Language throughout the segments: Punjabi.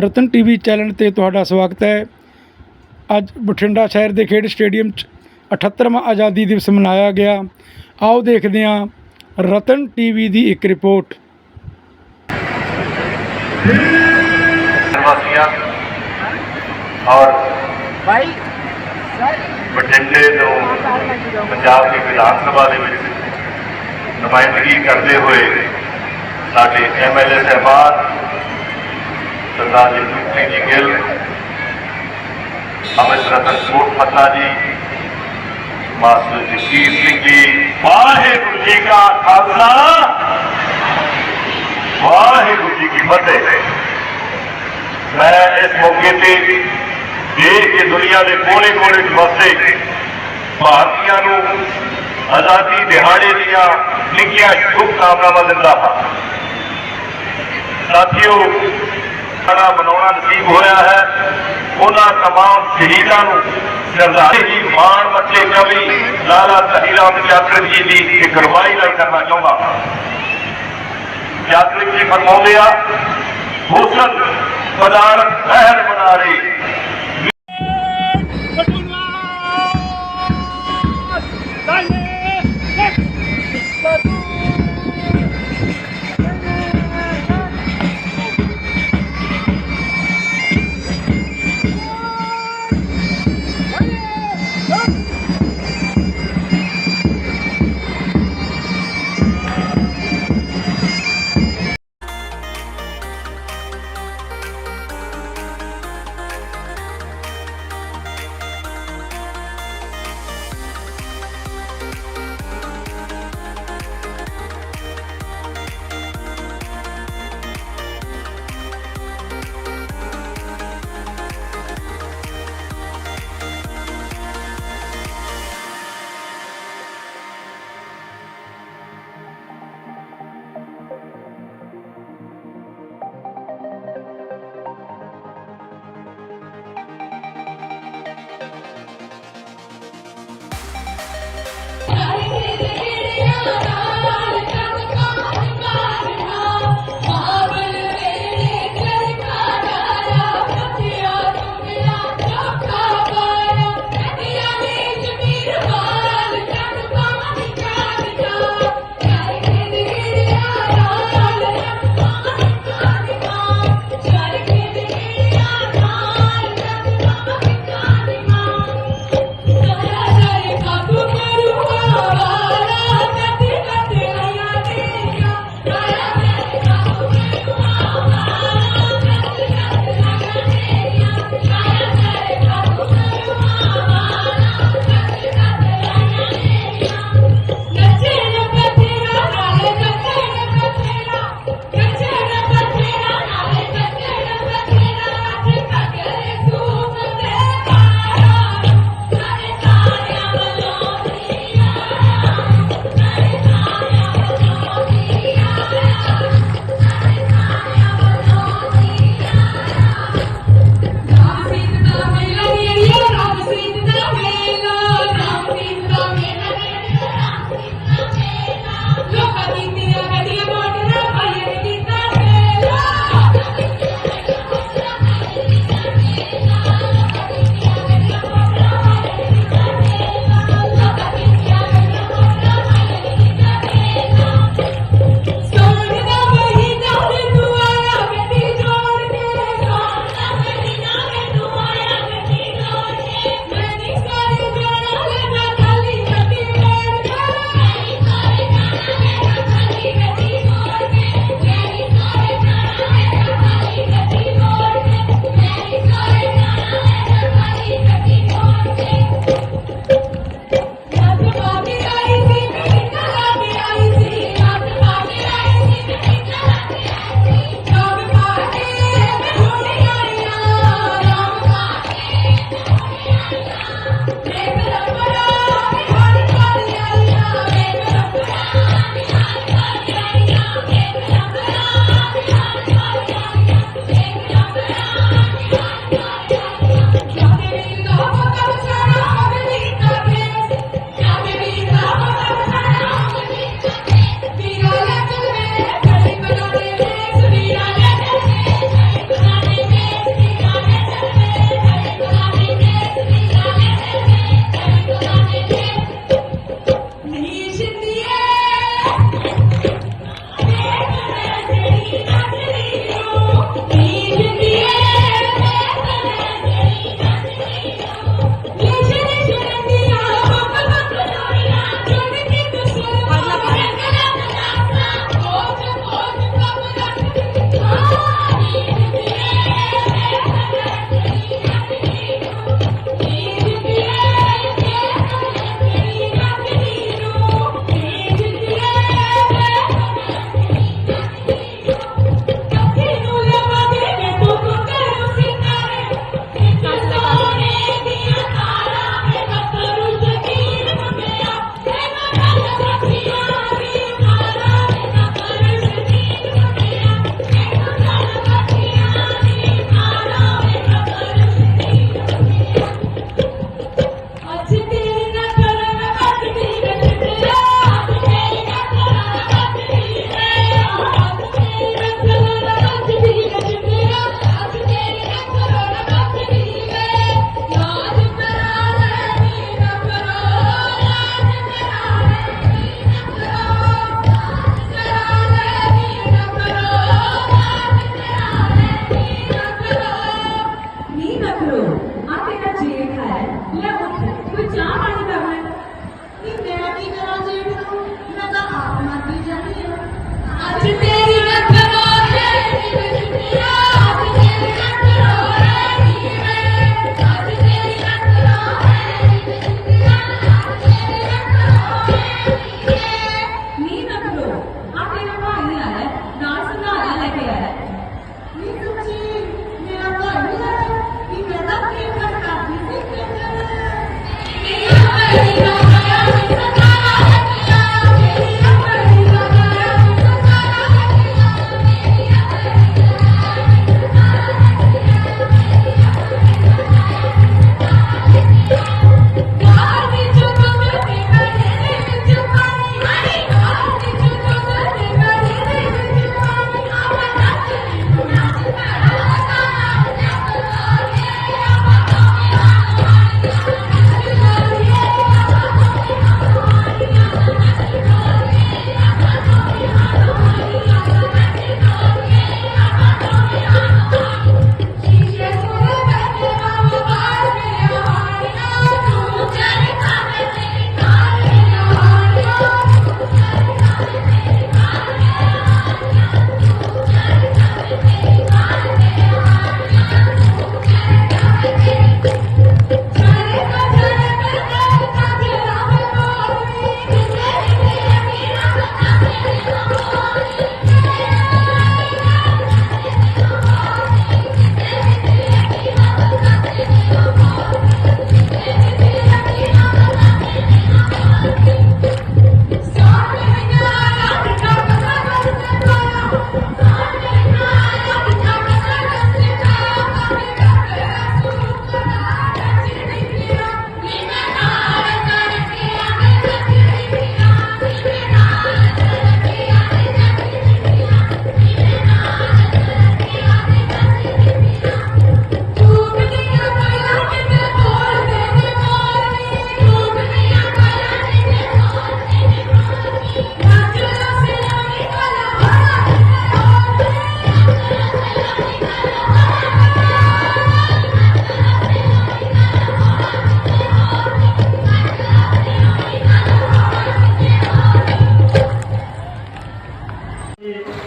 ਰਤਨ ਟੀਵੀ ਚੈਨਲ ਤੇ ਤੁਹਾਡਾ ਸਵਾਗਤ ਹੈ। ਅੱਜ ਬਠਿੰਡਾ ਸ਼ਹਿਰ ਦੇ ਖੇਡ ਸਟੇਡੀਅਮ 'ਚ 78ਵਾਂ ਆਜ਼ਾਦੀ ਦਿਵਸ ਮਨਾਇਆ ਗਿਆ। ਆਓ ਦੇਖਦੇ ਹਾਂ ਰਤਨ ਟੀਵੀ ਦੀ ਇੱਕ ਰਿਪੋਰਟ। ਵਾਸੀਆਂ ਔਰ ਭਾਈ ਸਰ। ਬਠਿੰਡੇ ਤੋਂ ਪੰਜਾਬ ਦੀ ਵਿਧਾਨ ਸਭਾ ਦੇ ਵਿੱਚ ਨੁਮਾਇੰਦਗੀ ਕਰਦੇ ਹੋਏ ਸਾਡੇ ਐਮਐਲਏ ਸਾਹਿਬਾਨ ਸਰਦਾਰ ਜਗਜੀਤ ਸਿੰਘ ਜੀ ਗਿੱਲ ਅਮਿਤ ਰਤਨ ਕੋਟ ਫੱਤਾ ਜੀ ਮਾਸਟਰ ਜਗਜੀਤ ਸਿੰਘ ਜੀ ਵਾਹਿਗੁਰੂ ਜੀ ਕਾ ਖਾਲਸਾ ਵਾਹਿਗੁਰੂ ਜੀ ਕੀ ਫਤਿਹ ਮੈਂ ਇਸ ਮੌਕੇ ਤੇ ਦੇਸ਼ ਦੀ ਦੁਨੀਆ ਦੇ ਕੋਨੇ-ਕੋਨੇ 'ਚ ਵਸਦੇ ਭਾਰਤੀਆਂ ਨੂੰ ਆਜ਼ਾਦੀ ਦਿਹਾੜੇ ਦੀਆਂ ਨਿੱਕੀਆਂ ਸ਼ੁਭਕਾਮਨਾਵਾਂ ਦਿੰਦਾ ਸਾਡਾ ਬਣਾਉਣਾ ਨਸੀਬ ਹੋਇਆ ਹੈ। ਉਹਨਾਂ ਤਮਾਮ ਸ਼ਹੀਦਾਂ ਨੂੰ ਸਰਦਾਰੀ ਮਾਣ ਮੱਤੇ ਕਵੀ ਲਾਲਾ ਤਹੀਰਾਮ ਚਾਤਰ ਜੀ ਦੀ ਕਿਰਵਾਈ ਲਈ ਕਰਨਾ ਚਾਹੁੰਦਾ ਚਾਤਰ ਜੀ ਫਰਮਾਉਂਦੇ ਆ, ਹੁਸਨ ਪਦਾਰਥ ਮਹਿਰ ਬਣਾ ਰਹੀ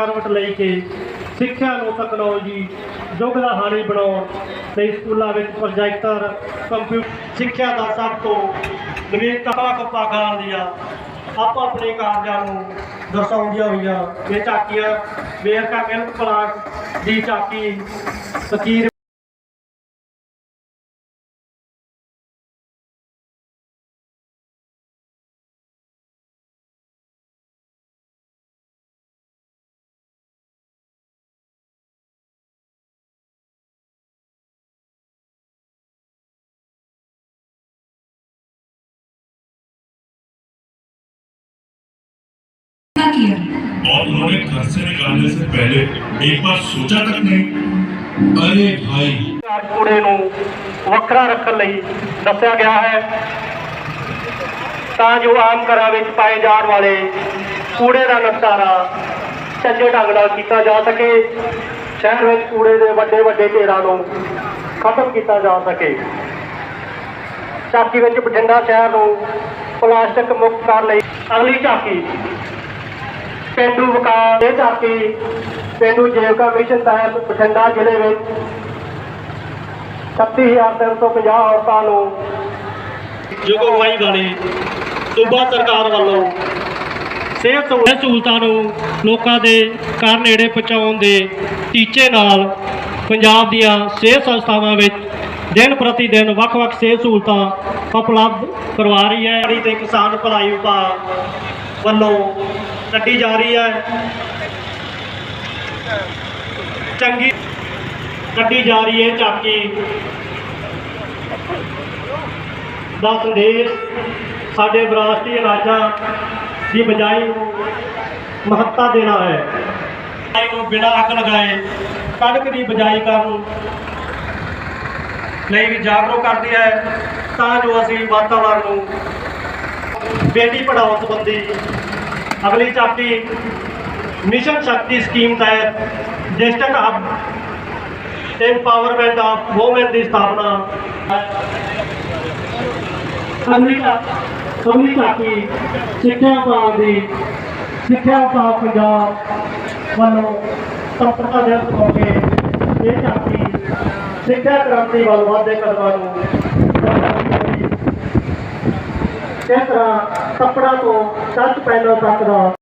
ਕਰਵਟ ਲਈ ਕੇ ਸਿੱਖਿਆ ਨੂੰ ਟੈਕਨੋਲੋਜੀ ਯੁੱਗ ਦਾ ਹਾਣੀ ਬਣਾਉਣ ਤੇ ਸਕੂਲਾਂ ਵਿੱਚ ਪ੍ਰੋਜੈਕਟਰ ਕੰਪਿਊਟਰ ਸਿੱਖਿਆ ਦਾ ਸਭ ਤੋਂ ਨਵੀਨਤਾ ਕੱਪਾ ਦੀਆਂ ਆਪੋ ਆਪਣੇ ਕਾਰਜਾਂ ਨੂੰ ਦਰਸਾਉਂਦੀਆਂ ਹੋਈਆਂ। ਇਹ ਝਾਕੀਆਂ ਵੇਰਕਾ ਮਿਲਕ ਪਲਾਂਟ ਦੀ ਝਾਕੀ, ਫਕੀਰ और उन्होंने घर से निकालने से पहले एक बार सोचा तक नहीं अरे भाई ਅੱਜ ਕੂੜੇ ਨੂੰ ਵੱਖਰਾ ਰੱਖਣ ਲਈ ਦੱਸਿਆ ਗਿਆ ਹੈ ਤਾਂ ਜੋ ਆਮ ਘਰਾਂ ਵਿੱਚ ਪਾਏ ਜਾਣ ਵਾਲੇ ਕੂੜੇ ਦਾ ਨਿਪਟਾਰਾ ਚੰਗੇ ਢੰਗ ਨਾਲ ਕੀਤਾ ਜਾ ਸਕੇ ਸ਼ਹਿਰ ਵਿੱਚ ਕੂੜੇ ਦੇ ਵੱਡੇ ਵੱਡੇ ਢੇਰਾਂ ਨੂੰ ਖਤਮ ਕੀਤਾ ਜਾ ਸਕੇ ਝਾਕੀ ਵਿੱਚ ਬਠਿੰਡਾ ਸ਼ਹਿਰ ਨੂੰ ਪਲਾਸਟਿਕ ਮੁਕਤ ਕਰਨ ਲਈ ਅਗਲੀ ਝਾਕੀ ਪੇਂਡੂ ਵਿਕਾਸ ਇਹ ਝਾਕੀ ਪੇਂਡੂ ਜੀਵਕਾ ਮਿਸ਼ਨ ਤਹਿਤ ਬਠਿੰਡਾ ਜ਼ਿਲ੍ਹੇ ਵਿੱਚ 36350 ਔਰਤਾਂ ਨੂੰ ਜੁਗਵਾਈ ਵਾਲੀ, ਸੂਬਾ ਸਰਕਾਰ ਵੱਲੋਂ ਸਿਹਤ ਸਹੂਲਤਾਂ ਨੂੰ ਲੋਕਾਂ ਦੇ ਘਰ ਨੇੜੇ ਪਹੁੰਚਾਉਣ ਦੇ ਟੀਚੇ ਨਾਲ ਪੰਜਾਬ ਦੀਆਂ ਸਿਹਤ ਸੰਸਥਾਵਾਂ ਵਿੱਚ ਦਿਨ ਪ੍ਰਤੀ ਦਿਨ ਵੱਖ-ਵੱਖ ਸਿਹਤ ਸਹੂਲਤਾਂ ਉਪਲਬਧ ਕਰਵਾ ਰਹੀ ਹੈ। ਤੇ ਕਿਸਾਨ ਭਲਾਈ ਵਿਭਾਗ ਵੱਲੋਂ ਕੱਢੀ ਜਾ ਰਹੀ ਹੈ। ਚੰਗੀ ਕੱਢੀ ਜਾ ਰਹੀ ਹੈ ਝਾਕੀ ਦਾ ਸੰਦੇਸ਼ ਸਾਡੇ ਵਿਰਾਸਤੀ ਰਾਜਾਂ ਦੀ ਬਜਾਈ ਨੂੰ ਮਹੱਤਤਾ ਦੇਣਾ ਹੈ। ਬਜਾਈ ਨੂੰ ਬਿਨਾਂ ਅੱਗ ਲਗਾਏ ਕਣਕ ਦੀ ਬਜਾਈ ਕਰਨ ਲਈ ਵੀ ਜਾਗਰੂਕ ਕਰਦੀ ਹੈ। ਤਾਂ ਜੋ ਅਸੀਂ ਵਾਤਾਵਰਣ ਨੂੰ ਬੇਟੀ ਪੜਾਓ ਸੰਬੰਧੀ ਅਗਲੀ ਚਾਪੀ ਮਿਸ਼ਨ ਸ਼ਕਤੀ ਸਕੀਮ ਤਹਿਤ district hub empowerment of woman ਦੀ ਸਥਾਪਨਾ। ਅਗਲੀ ਚਾ- ਅਗਲੀ ਸਿੱਖਿਆ ਵਿਭਾਗ ਦੀ ਸਿੱਖਿਆ ਵਿਭਾਗ ਪੰਜਾਬ ਵੱਲੋਂ ਤਪਤਾ ਦਿਵਸ ਮੌਕੇ ਇਹ ਚਾਪੀ ਸਿੱਖਿਆ ਕ੍ਰਾਂਤੀ ਵੱਲ ਵਧਦੇ ਕਦਮਾਂ ਨੂੰ ਕਿਸ ਤਰ੍ਹਾਂ ਕੱਪੜਾ ਤੋਂ ਟੱਚ ਪੈਨਲ ਤੱਕ ਦਾ